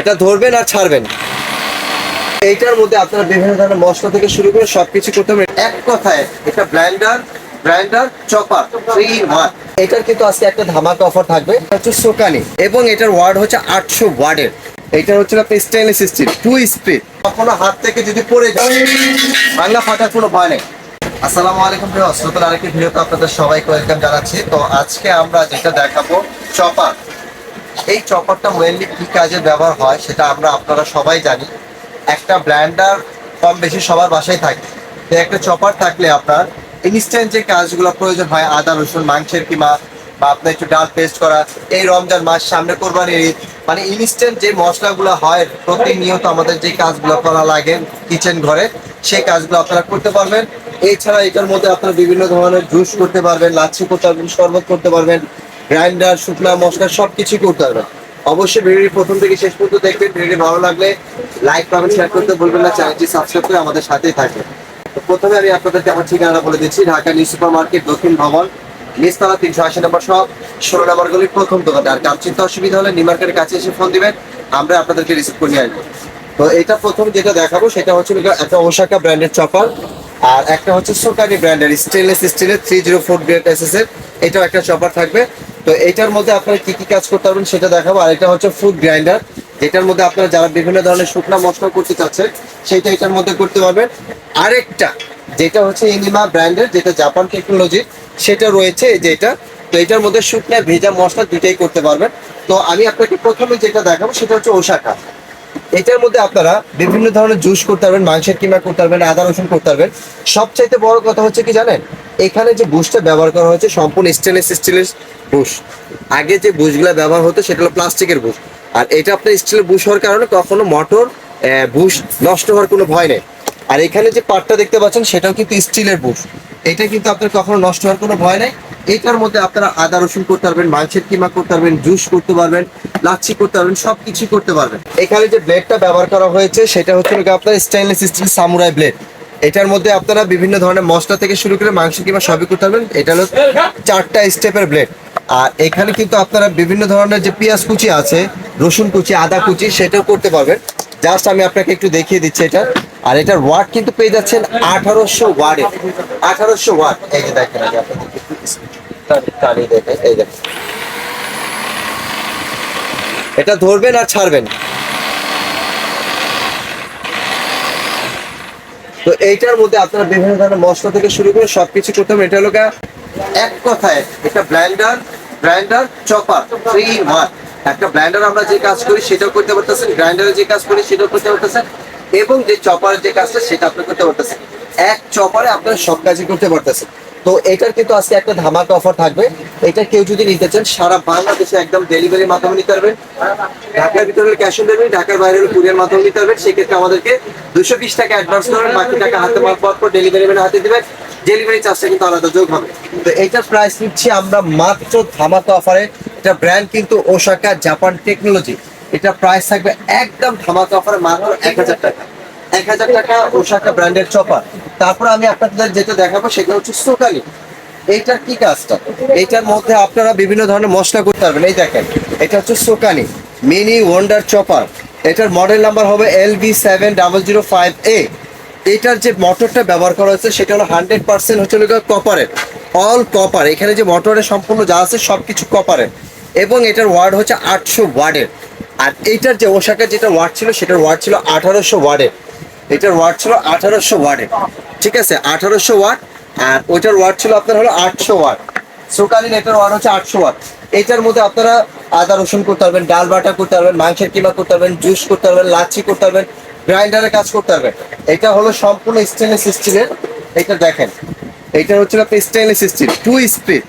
এটা ধরবেন আর ছাড়বেন। এইটার মধ্যে আপনারা বিভিন্ন ধরনের মশলা থেকে শুরু করে সবকিছু করতে পারবেন এক কথায়, এটা ব্ল্যান্ডার ব্র্যান্ডার চপার থ্রি কিন্তু আজকে একটা ধামাকা অফার থাকবে। হচ্ছে এবং এটার ওয়ার্ড হচ্ছে আটশো ওয়ার্ডের। হচ্ছে টু কখনো হাত থেকে যদি আসসালামু আলাইকুম আপনাদের ওয়েলকাম জানাচ্ছি। তো আজকে আমরা যেটা দেখাবো, চপার। এই চপারটা মেনলি কি কাজে ব্যবহার হয় সেটা আমরা আপনারা সবাই জানি। একটা ব্ল্যান্ডার কম বেশি সবার বাসায় থাকে। তো একটা চপার থাকলে আপনার ইনস্ট্যান্ট যে কাজগুলো প্রয়োজন হয়, আদা, রসুন, মাংসের কিমা বা আপনার একটু ডাল পেস্ট করা, এই রমজান মাস সামনে কোরবানির ঈদ মানে ইনস্ট্যান্ট যে মশলাগুলো হয় প্রতিনিয়ত আমাদের যে কাজগুলো করা লাগে কিচেন ঘরে, সেই কাজগুলো আপনারা করতে পারবেন। এছাড়া এটার মধ্যে আপনারা বিভিন্ন ধরনের জুস করতে পারবেন, লাচ্ছি করতে পারবেন, শরবত করতে পারবেন গ্রাইন্ডার, শুকনা, মশলা সব কিছুই করতে পারবেন অবশ্যই ভিডিওটি প্রথম থেকে শেষ পর্যন্ত দেখবেন। ভিডিওটি ভালো লাগলে লাইক কমেন্ট শেয়ার করতে বলবেন না। চ্যানেলটি সাবস্ক্রাইব করে আমাদের সাথেই থাকবেন। তো প্রথমে আমি আপনাদেরকে আমার ঠিকানা বলে দিচ্ছি। ঢাকা নিউ সুপার মার্কেট দক্ষিণ ভবন, নিচতলা তিনশো আশি নম্বর সব ষোলো নম্বর গলির প্রথম দোকানে আর কাম চিন্তা অসুবিধা হলে নিউ মার্কেটের কাছে এসে ফোন দিবেন। আমরা আপনাদেরকে রিসিভ করে আসব। তো এটা প্রথম যেটা দেখাবো, সেটা হচ্ছে একটা ওশাকা ব্র্যান্ডের চপার আর একটা হচ্ছে সোকানি ব্র্যান্ডের স্টেনলেস স্টিলের three zero four grade S এর এটাও একটা চপার থাকবে। তো এটার মধ্যে আপনারা কি কি কাজ করতে পারবেন সেটা দেখাবো। আর এটা হচ্ছে ফুড গ্রাইন্ডার যেটার মধ্যে আপনারা যারা বিভিন্ন ধরনের শুকনা মশলা করতে চাচ্ছেন সেটা এটার মধ্যে করতে পারবেন। আরেকটা, যেটা হচ্ছে ইনিমা ব্র্যান্ডের যেটা জাপান টেকনোলজি সেটা রয়েছে এই যে এটা। তো এটার মধ্যে শুকনা ভেজা মশলা দুটাই করতে পারবেন। তো আমি আপনাকে প্রথমে যেটা দেখাবো, সেটা হচ্ছে ওশাকা। এটার মধ্যে আপনারা বিভিন্ন ধরনের জুস করতে পারবেন, মাংসের কিমা করতে পারবেন, আদা রসুন করতে পারবেন। সবচাইতে বড় কথা হচ্ছে কি জানেন? এখানে যে বুশটা ব্যবহার করা হয়েছে, সম্পূর্ণ স্টেনলেস স্টিলের বুশ। আগে যে বুশগুলো ব্যবহার হতো, সেটা হলো প্লাস্টিকের বুশ। আর এটা আপনার স্টিলের বুশ হওয়ার কারণে কখনো মোটর বুশ নষ্ট হওয়ার কোনো ভয় নেই। আর এখানে যে পাটটা দেখতে পাচ্ছেন, সেটাও কিন্তু স্টিলের বুশ। এটা কিন্তু আপনার কখনো নষ্ট হওয়ার কোনো ভয় নেই। এটার মধ্যে আপনারা আদা, রসুন করতে পারবেন, মাংসের কিমা করতে পারবেন, জুস করতে পারবেন, লাচ্ছি করতে পারবেন সব কিছুই করতে পারবেন। এখানে যে ব্লেডটা ব্যবহার করা হয়েছে, সেটা হচ্ছে আপনার স্টেনলেস স্টিল সামুরাই ব্লেড এটার মধ্যে আপনারা বিভিন্ন ধরনের মশলা থেকে শুরু করে মাংস কিংবা সবই করতে পারবেন। এটা হলো চারটা স্টেপের ব্লেড আর এখানে কিন্তু আপনারা বিভিন্ন ধরনের যে পেঁয়াজ কুচি আছে, রসুন কুচি, আদা কুচি, সেটাও করতে পারবেন। জাস্ট আমি আপনাকে একটু দেখিয়ে দিচ্ছি এটা। আর এটার ওয়াট কিন্তু পেয়ে যাচ্ছেন আঠারোশো ওয়ার্ডে আঠারোশো ওয়াট এই যে দেখেন। এটা ধরবেন আর ছাড়বেন। এইটার মধ্যে আপনারা বিভিন্ন ধরনের মশলা থেকে শুরু করে সবকিছু হবে এটা হলো এক কথায় একটা ব্ল্যান্ডার ব্র্যান্ডার চপার থ্রি ওয়ান একটা ব্ল্যান্ডার আমরা যে কাজ করি সেটাও করতে পারতেছেন গ্রাইন্ডারে যে কাজ করি সেটাও করতে পারতেছেন, এবং যে চপার যে কাজটা সেটা আপনি করতে পারতেছেন। এক চপারে আপনারা সব কাজই করতে পারতেছেন। তো এটার কিন্তু আজকে একটা ধামাকা অফার থাকবে। এটা কেউ যদি নিতে চান, সারা বাংলাদেশে একদম ডেলিভারির মাধ্যমে নিতে পারবেন। ঢাকার ভিতরে ক্যাশ অন ডেলিভারি ঢাকার বাইরে কুরিয়ার মাধ্যমে নিতে পারবেন। সেক্ষেত্রে আমাদেরকে দুশো বিশ টাকা অ্যাডভান্স করবেন বাকি টাকা হাতে পাওয়ার পর ডেলিভারি ম্যান হাতে দেবেন। ডেলিভারি চার্জটা কিন্তু আলাদা যোগ হবে। তো এইটার প্রাইস নিচ্ছি আমরা মাত্র ধামাকা অফারে এটা ব্র্যান্ড কিন্তু ওসাকা জাপান টেকনোলজি এটা প্রাইস থাকবে একদম ধামাকা অফারে মাত্র এক হাজার টাকা। এক হাজার টাকা ওসাকা ব্র্যান্ডের চপার তারপর আমি আপনাদের যেটা দেখাবো সেটা হচ্ছে সোকালি। এইটার কি কাজটা? এইটার মধ্যে আপনারা বিভিন্ন ধরনের মশলা করতে পারবেন। এই দেখেন, এটা হচ্ছে সোকানি মিনি ওয়ান্ডার চপার এটার মডেল নাম্বার হবে L B seven double zero five A এটার যে মোটরটা ব্যবহার করা হয়েছে, সেটা হলো হান্ড্রেড পার্সেন্ট হচ্ছে কপারের অল কপার এখানে যে মোটরের সম্পূর্ণ যা আছে সব কিছু কপারের এবং এটার ওয়ার্ড হচ্ছে আটশো ওয়ার্ডের আর এইটার যে ওশাকার যেটা ওয়ার্ড ছিল, সেটার ওয়ার্ড ছিল আঠারোশো ওয়ার্ডের এটার ওয়ার্ড ছিল আঠারোশো ওয়ার্ডের ঠিক আছে, আঠারোশো ওয়াট, আর ওইটার ওয়ার্ড ছিল আপনার হলো আটশো ওয়াট। সোকালিন এটার ওয়ার্ড হচ্ছে আটশো ওয়াট। এটার মধ্যে আপনারা আদা, রসুন করতে পারবেন, ডাল বাটা করতে পারবেন, মাংসের কিমা করতে পারবেন, জুস করতে পারবেন, লাচ্ছি করতে পারবেন গ্রাইন্ডারের কাজ করতে পারবেন। এটা হলো সম্পূর্ণ স্টেনলেস স্টিলের, এটা দেখেন। এটা হচ্ছে আপনি stainless steel two speed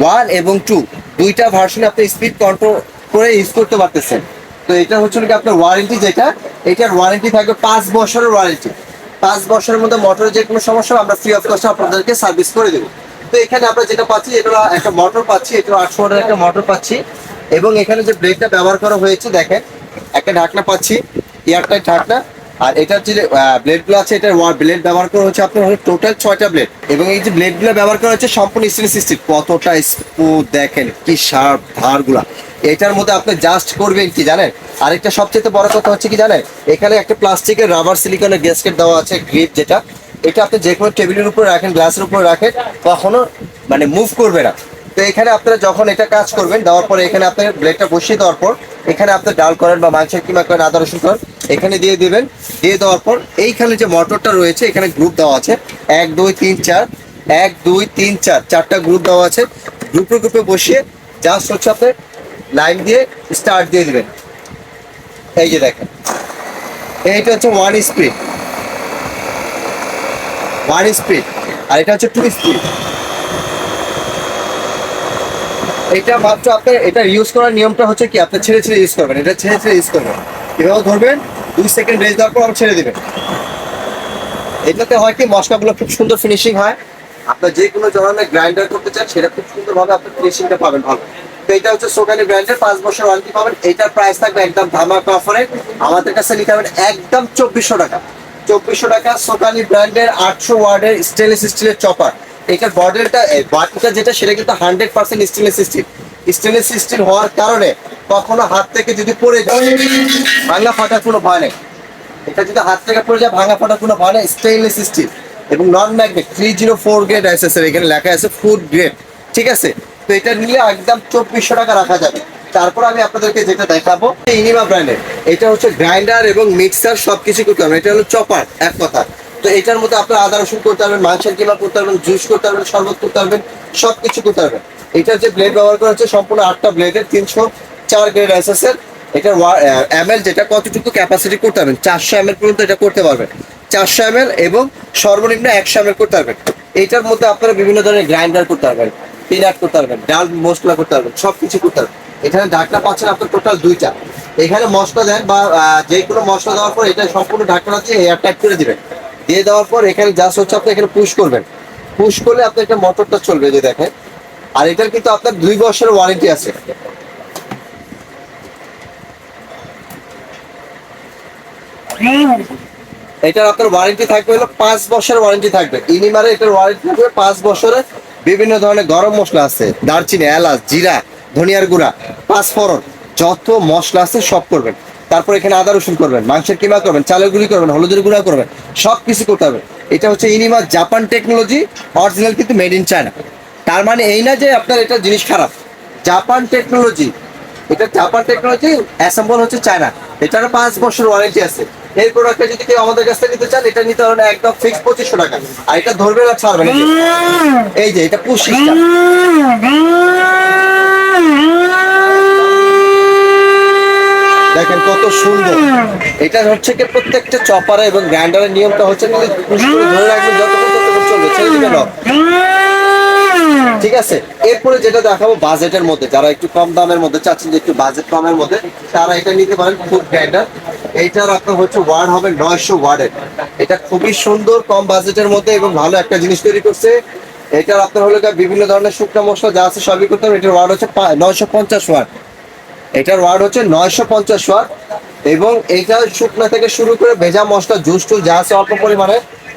one এবং টু দুইটা ভার্সনে আপনি স্পিড কন্ট্রোল করে ইউজ করতে পারতেছেন। তো এটা হচ্ছে নাকি আপনার ওয়ারেন্টি যেটা, এটার ওয়ারেন্টি থাকবে পাঁচ বছরের ওয়ারেন্টি পাঁচ বছরের মধ্যে মোটরের যে কোনো সমস্যা আমরা ফ্রি অফ কস্টে আপনাদেরকে সার্ভিস করে দেবো। তো এখানে আমরা যেটা পাচ্ছি, এটা একটা মোটর পাচ্ছি, এটা আটশো ওয়াটের একটা মোটর পাচ্ছি। এবং এখানে যে ব্লেডটা ব্যবহার করা হয়েছে, দেখেন, একটা ঢাকনা পাচ্ছি এয়ারটাইট ঢাকনা। আর এটার যে ব্লেডগুলো আছে, এটার ব্লেড ব্যবহার করা হচ্ছে আপনার টোটাল ছয়টা ব্লেড এবং এই যে ব্লেডগুলো ব্যবহার করা হচ্ছে সম্পূর্ণ স্টেনলেস স্টিল কতটা স্মুথ দেখেন, কি শার্প ধারগুলা। এটার মধ্যে আপনি জাস্ট করবেন কি জানেন? আরেকটা সবচেয়ে বড় কথা হচ্ছে কি জানেন? এখানে একটা প্লাস্টিকের রাবার সিলিকনের গ্যাসকেট দেওয়া আছে গ্রিপ যেটা। এটা আপনি যে কোনো টেবিলের উপরে রাখেন, গ্লাসের উপরে রাখেন, কখনো মানে মুভ করবে না। তো এখানে আপনারা যখন এটা কাজ করবেন, দেওয়ার পরে এখানে আপনার ব্লেডটা বসিয়ে দেওয়ার পর, এখানে আপনি ডাল করেন বা মাংসের কিমা করেন আদা, রসুন করেন, এখানে দিয়ে দিবেন। দিয়ে দেওয়ার পর এইখানে যে মোটরটা রয়েছে, এখানে গ্রুপ দেওয়া আছে। এক, দুই, তিন, চার। এক, দুই, তিন, চার। চারটা গ্রুপ দেওয়া আছে। গ্রুপে গ্রুপে বসিয়ে জাস্ট হচ্ছে আপনি লাইন দিয়ে স্টার্ট দিয়ে দিবেন। এই যে দেখেন। এইটা হচ্ছে ওয়ান স্পিড ওয়ান স্পিড আর এটা হচ্ছে টু স্পিড এটা মাত্র আপনার, এটা ইউজ করার নিয়মটা হচ্ছে কি? আপনি ছেড়ে ছেড়ে ইউজ করবেন। এটা ছেড়ে ছেড়ে ইউজ করবেন। এভাবে ধরবেন, দুই সেকেন্ড রেঞ্জ দেওয়ার পর আবার ছেড়ে দেবেন। এটাতে হয় কি? মশলাগুলো খুব সুন্দর ফিনিশিং হয়। আপনার যে কোনো ধরনের গ্রাইন্ডার করতে চান, সেটা খুব সুন্দরভাবে আপনি ফিনিশিংটা পাবেন ভালো। এটা হচ্ছে সোকানি ব্র্যান্ডের পাঁচ বছর ওয়ারেন্টি পাবেন। এটার প্রাইস থাকবে একদম ধামাকা অফারে আমাদের কাছে নিতে পারবেন একদম চব্বিশশো টাকা। চব্বিশশো টাকা সোকানি ব্র্যান্ডের আটশো ওয়ার্ডের স্টেনলেস স্টিলের চপার এটার বডেলটা বাটিটা যেটা, সেটা কিন্তু hundred percent stainless steel stainless steel হওয়ার কারণে কখনো হাত থেকে যদি পড়ে যায়, ভাঙা ফাটার কোনো ভয় নেই। এটা যদি হাত থেকে পড়ে যায়, ভাঙা ফাটার কোনো ভয় নেই স্টেনলেস স্টিল এবং non magnet three zero four grade এসএসএর এখানে লেখা আছে ফুড গ্রেড ঠিক আছে? তো এটা নিয়ে একদম চব্বিশশো টাকা রাখা যাবে। তারপর আমি আপনাদেরকে যেটা দেখাবো ইনিমা ব্র্যান্ডের এটা হচ্ছে গ্রাইন্ডার এবং মিক্সার সবকিছু করতে হবে। এটা হলো চপার এক কথা। তো এটার মধ্যে আপনার আদা রসুন করতে পারবেন মাংসের কিমা করতে পারবেন জুস করতে পারবেন, শরবত করতে পারবেন, সবকিছু করতে পারবেন। এটার যে ব্লেড ব্যবহার করা হচ্ছে সম্পূর্ণ আটটা ব্লেডের তিনশো চার গ্রেড এসএসএর এটার এম এল যেটা কতটুকু ক্যাপাসিটি করতে পারবেন, চারশো এম এল পর্যন্ত এটা করতে পারবেন। চারশো এম এল এবং সর্বনিম্ন একশো এম এল করতে পারবেন। এটার মধ্যে আপনারা বিভিন্ন ধরনের গ্রাইন্ডার করতে পারবেন। পিনাট করতে পারবেন, ডাল মশলা করতে পারবেন সব কিছু করতে পারবেন। এখানে ঢাকনা পাচ্ছেন আপনার টোটাল দুইটা। এখানে মশলা দেন বা যে কোনো মশলা দেওয়ার পর এটা সম্পূর্ণ ঢাকনা হচ্ছে এয়ার টাইট করে দিবেন। দিয়ে দেওয়ার পর এখানে জাস্ট হচ্ছে আপনি এখানে পুশ করবেন। পুশ করলে আপনার একটা মোটরটা চলবে যে দেখেন। আর এটার কিন্তু আপনার দুই বছরের ওয়ারেন্টি আছে। এটার আপনার ওয়ারেন্টি থাকবে হলো পাঁচ বছরের ওয়ারেন্টি থাকবে। ইনিমারে এটার ওয়ারেন্টি থাকবে পাঁচ বছরের বিভিন্ন ধরনের গরম মশলা আছে, দারচিনি, এলাচ, জিরা, ধনিয়ার গুঁড়া পাঁচফোড়ন যত মশলা আছে সব করবেন। তারপর এখানে আদা, রসুন করবেন, মাংসের কিমা করবেন, চালের গুঁড়ি করবেন, হলুদের গুঁড়া করবেন সব কিছু করতে হবে। এটা হচ্ছে ইনিমা জাপান টেকনোলজি, অরিজিনাল কিন্তু মেড ইন চায়না। তার মানে এই না যে আপনার এটা জিনিস খারাপ। জাপান টেকনোলজি, এটা জাপান টেকনোলজি অ্যাসেম্বল হচ্ছে চায়না। এটার পাঁচ বছর ওয়ারেন্টি আছে। এই প্রোডাক্টটা যদি কেউ আমাদের কাছ থেকে নিতে চান এটা নিতে হবে একদম ফিক্স পঁচিশশো টাকা। আর এটা ধরবে না ছাড়বে না। এই যে এটা পুশ দেখেন কত সুন্দর। এটা হচ্ছে কি প্রত্যেকটা চপারে এবং গ্রাইন্ডারের নিয়মটা হচ্ছে ধরে রাখবেন যতক্ষণ ততক্ষণ চলবে। ছেড়ে দিবেন না। ঠিক আছে? এরপরে যেটা দেখাবো বাজেটের মধ্যে, যারা একটু কম দামের মধ্যে চাচ্ছেন যে একটু বাজেট কমের মধ্যে, তারা এটা নিতে পারেন ফুড গ্রাইন্ডার এইটার আপনার হচ্ছে ওয়ার্ড হবে নয়শো ওয়ার্ডের। এটা খুবই সুন্দর, কম বাজেটের মধ্যে এবং ভালো একটা জিনিস তৈরি করছে। এটার আপনার হলো বিভিন্ন ধরনের শুকনো মশলা যা আছে সবই করতে হবে এটার ওয়ার্ড হচ্ছে নয়শো পঞ্চাশ ওয়ার্ড। এটার ওয়ার্ড হচ্ছে নয়শো পঞ্চাশ ওয়াট এবং এটা শুকনো থেকে শুরু করে ভেজা মশলা জুস টুস যা আছে অল্প পরিমাণে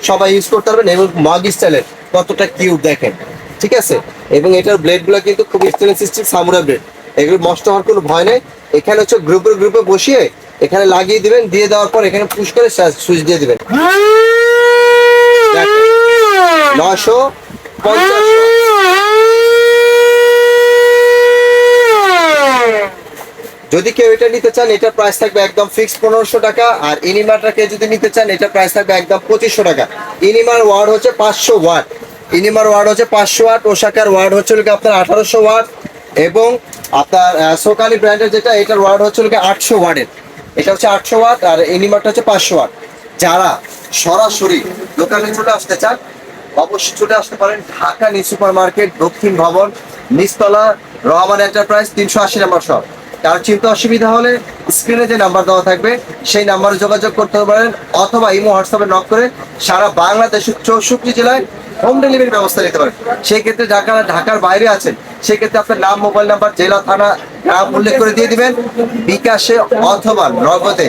সবাই ইউজ করতে পারবেন এবং মগ স্টাইলের কতটা কিউট দেখেন। ঠিক আছে? এবং এটার ব্লেডগুলো কিন্তু খুব স্টেনলেস স্টিল সামুরা ব্লেড এগুলো নষ্ট হওয়ার কোনো ভয় নেই। এখানে হচ্ছে গ্রুপে গ্রুপে বসিয়ে এখানে লাগিয়ে দিবেন, দিয়ে দেওয়ার পর এখানে পুশ করে সুইচ দিয়ে দিবেন। নশো পঞ্চাশ। যদি কেউ এটা নিতে চান, এটা প্রাইস থাকবে একদম ফিক্স পনেরোশো টাকা। আর ইনিমাটাকে যদি নিতে চান, এটা প্রাইস থাকবে একদম পঁচিশশো টাকা। ইনিমার ওয়ার্ড হচ্ছে পাঁচশো ওয়াট ইনিমার ওয়ার্ড হচ্ছে পাঁচশো ওয়াট ওশাকার ওয়ার্ড হচ্ছে আপনার আঠারোশো ওয়াট এবং আপনার সোকালি ব্র্যান্ডের যেটা, এটার ওয়ার্ড হচ্ছে আটশো ওয়ার্ডের এটা হচ্ছে আটশো ওয়াট আর ইনিমারটা হচ্ছে পাঁচশো ওয়াট যারা সরাসরি দোকানে চলে আসতে চান, অবশ্যই চলে আসতে পারেন ঢাকা নিউ সুপার মার্কেট দক্ষিণ ভবন, নিচতলা, রহমান এন্টারপ্রাইজ তিনশো আশি নম্বর শপ কার চিন্তা অসুবিধা হলে স্ক্রিনে যে নাম্বার দেওয়া থাকবে, সেই নাম্বারে যোগাযোগ করতে পারেন অথবা ইমো হোয়াটসঅ্যাপে নক করে সারা বাংলাদেশের চৌষট্টি জেলায় হোম ডেলিভারি ব্যবস্থা নিতে পারেন। সেই ক্ষেত্রে ঢাকা ঢাকার বাইরে আছেন, সেক্ষেত্রে আপনার নাম, মোবাইল নাম্বার, জেলা, থানা, গ্রাম উল্লেখ করে দিয়ে দিবেন। বিকাশে অথবা নগদে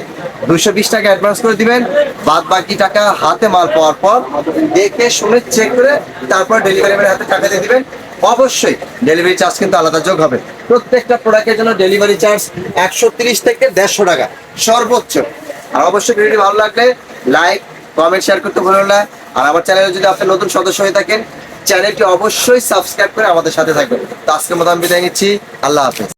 দুশো বিশ টাকা অ্যাডভান্স করে দিবেন। বাদ বাকি টাকা হাতে মাল পাওয়ার পর দেখে শুনে চেক করে তারপর ডেলিভারি ম্যানের হাতে টাকা দিয়ে দিবেন। অবশ্যই ডেলিভারি চার্জ কিন্তু আলাদা যোগ হবে। প্রত্যেকটা প্রোডাক্টের জন্য ডেলিভারি চার্জ একশো তিরিশ থেকে দেড়শো টাকা সর্বোচ্চ। আর অবশ্যই ভিডিওটি ভালো লাগলে লাইক কমেন্ট শেয়ার করতে ভুলবেন না। আর আমার চ্যানেলে যদি আপনি নতুন সদস্য হয়ে থাকেন চ্যানেলটি অবশ্যই সাবস্ক্রাইব করে আমাদের সাথে থাকবেন। তো আজকের মতো আমি বিদায় নিচ্ছি। আল্লাহ হাফেজ।